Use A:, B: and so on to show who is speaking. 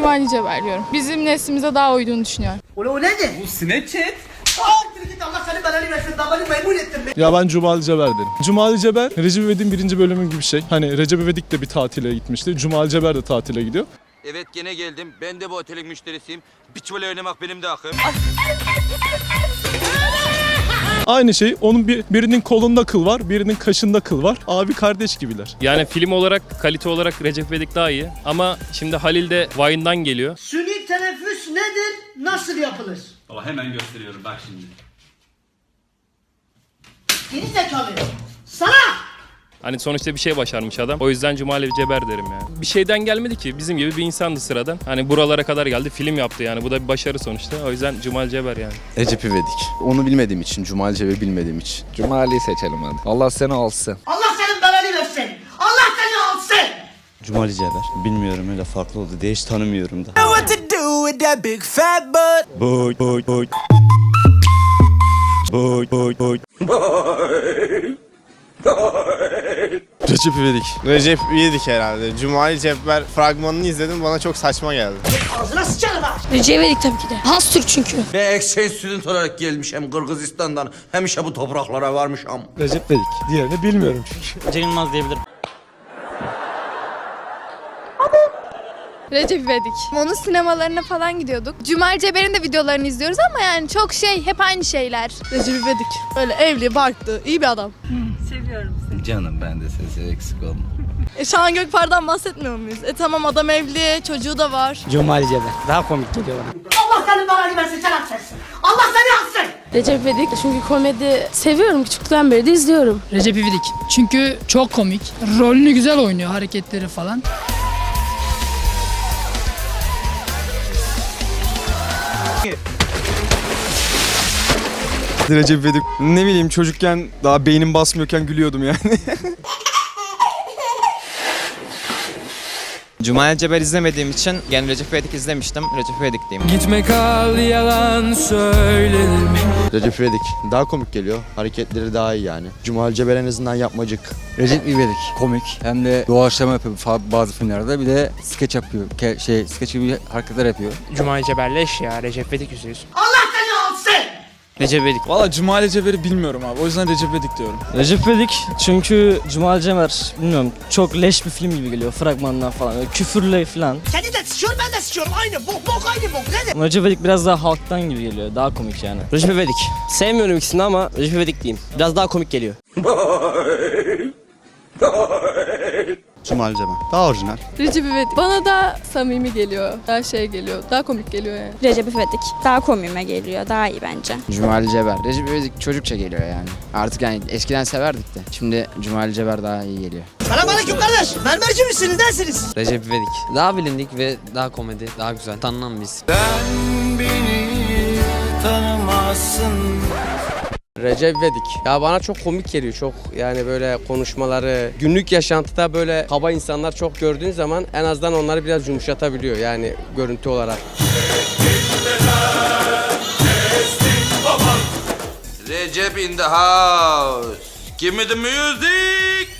A: Cumali Ceber diyorum. Bizim neslimize daha uyduğunu düşünüyorum.
B: Ulan o nedir?
C: Bu Snapchat.
D: Ya ben Cumali Ceber derim. Cumali Ceber, Recep İvedik'in birinci bölümü gibi bir şey. Hani Recep İvedik de bir tatile gitmişti. Cumali Ceber de tatile gidiyor.
E: Evet gene geldim. Ben de bu otelin müşterisiyim. Biç böyle oynamak benim de hakkım.
D: Aynı şey. Onun bir, birinin kolunda kıl var, birinin kaşında kıl var. Abi kardeş gibiler.
F: Yani film olarak, kalite olarak Recep İvedik daha iyi. Ama şimdi Halil de Vine'dan geliyor.
B: Suni teneffüs nedir? Nasıl yapılır?
C: Valla hemen gösteriyorum bak şimdi.
B: Geri zekalı. Sana!
F: Hani sonuçta bir şey başarmış adam. O yüzden Cumali Ceber derim yani. Bir şeyden gelmedi ki. Bizim gibi bir insandı sıradan. Hani buralara kadar geldi. Film yaptı yani. Bu da bir başarı sonuçta. O yüzden Cumali Ceber yani.
G: Recep İvedik. Onu bilmediğim için, Cumali Cebe'yi bilmediğim için.
H: Cumali'yi seçelim hadi. Allah seni alsın.
B: Allah senin belanı versin. Allah seni alsın.
I: Cumali Ceber. Bilmiyorum öyle farklı oldu diye hiç tanımıyorum da. Boy boy boy. Boy boy boy.
G: Recep İvedik.
J: Recep İvedik herhalde. Cumali Cebber fragmanını izledim bana çok saçma geldi.
B: Ağzına sıçarım ha.
K: Recep İvedik tabii ki de. Has Türk çünkü.
E: Ve exchange student olarak gelmişim Kırgızistan'dan. Hem işe bu topraklara varmışım.
H: Recep İvedik. Diğerini bilmiyorum çünkü.
I: Cem Yılmaz diyebilirim.
A: Recep İvedik. Onun sinemalarına falan gidiyorduk. Cumali Ceber'in de videolarını izliyoruz ama yani çok şey, hep aynı şeyler.
K: Recep İvedik. Öyle evli, barklı, iyi bir adam.
H: Canım ben de sesi eksik olma.
K: E Şahan Gökpar'dan bahsetmiyor muyuz? E tamam adam evli, çocuğu da var.
I: Cumali Ceber. Daha komik geliyor bana.
B: Allah senin belanı versin. Sen haksın. Allah seni alsın.
K: Recep İvedik çünkü komedi seviyorum. Küçükten beri de izliyorum.
L: Recep İvedik. Çünkü çok komik. Rolünü güzel oynuyor hareketleri falan.
G: Recep İvedik. Ne bileyim çocukken daha beynim basmıyorken gülüyordum yani.
H: Cumali Ceber izlemediğim için yani Recep İvedik izlemiştim. Recep İvedik diyeyim.
L: Gitme kal yalan söyledim.
G: Recep İvedik. Daha komik geliyor. Hareketleri daha iyi yani. Cumali Ceber en azından yapmacık.
H: Recep İvedik komik. Hem de doğaçlama yapıyor fa- bazı filmlerde. Bir de skeç yapıyor. Ke- şey skeç gibi hareketler yapıyor.
L: Cumali Ceberleş ya. Recep İvedik yüzüyoruz.
B: Allah.
I: Recep İvedik.
D: Valla Cumali Ceber'i bilmiyorum abi. O yüzden Recep İvedik diyorum.
I: Recep İvedik çünkü Cumali Ceber bilmiyorum çok leş bir film gibi geliyor fragmandan falan. Öyle küfürle falan.
B: Kendi de sıçıyor ben de sıçıyorum. Aynı bok bok aynı bok. Nedir?
I: Ama Recep İvedik biraz daha halktan gibi geliyor. Daha komik yani.
L: Recep İvedik. Sevmiyorum ikisini ama Recep İvedik diyeyim. Biraz daha komik geliyor.
G: Cumali Ceber. Daha orijinal.
K: Recep İvedik. Bana da samimi geliyor. Daha şey geliyor. Daha komik geliyor yani.
A: Recep İvedik. Daha komiğime geliyor. Daha iyi bence.
H: Cumali Ceber. Recep İvedik çocukça geliyor yani. Artık yani eskiden severdik de. Şimdi Cumali Ceber daha iyi geliyor.
B: Selamünaleyküm kardeş. Mermerci misiniz? Nersiniz?
H: Recep İvedik. Daha bilindik ve daha komedi, daha güzel. Tanınan biz.
L: Recep İvedik. Ya bana çok komik geliyor. Çok yani böyle konuşmaları. Günlük yaşantıda böyle kaba insanlar çok gördüğün zaman en azından onları biraz yumuşatabiliyor. Yani görüntü olarak.
E: Recep in the house. Give me the music.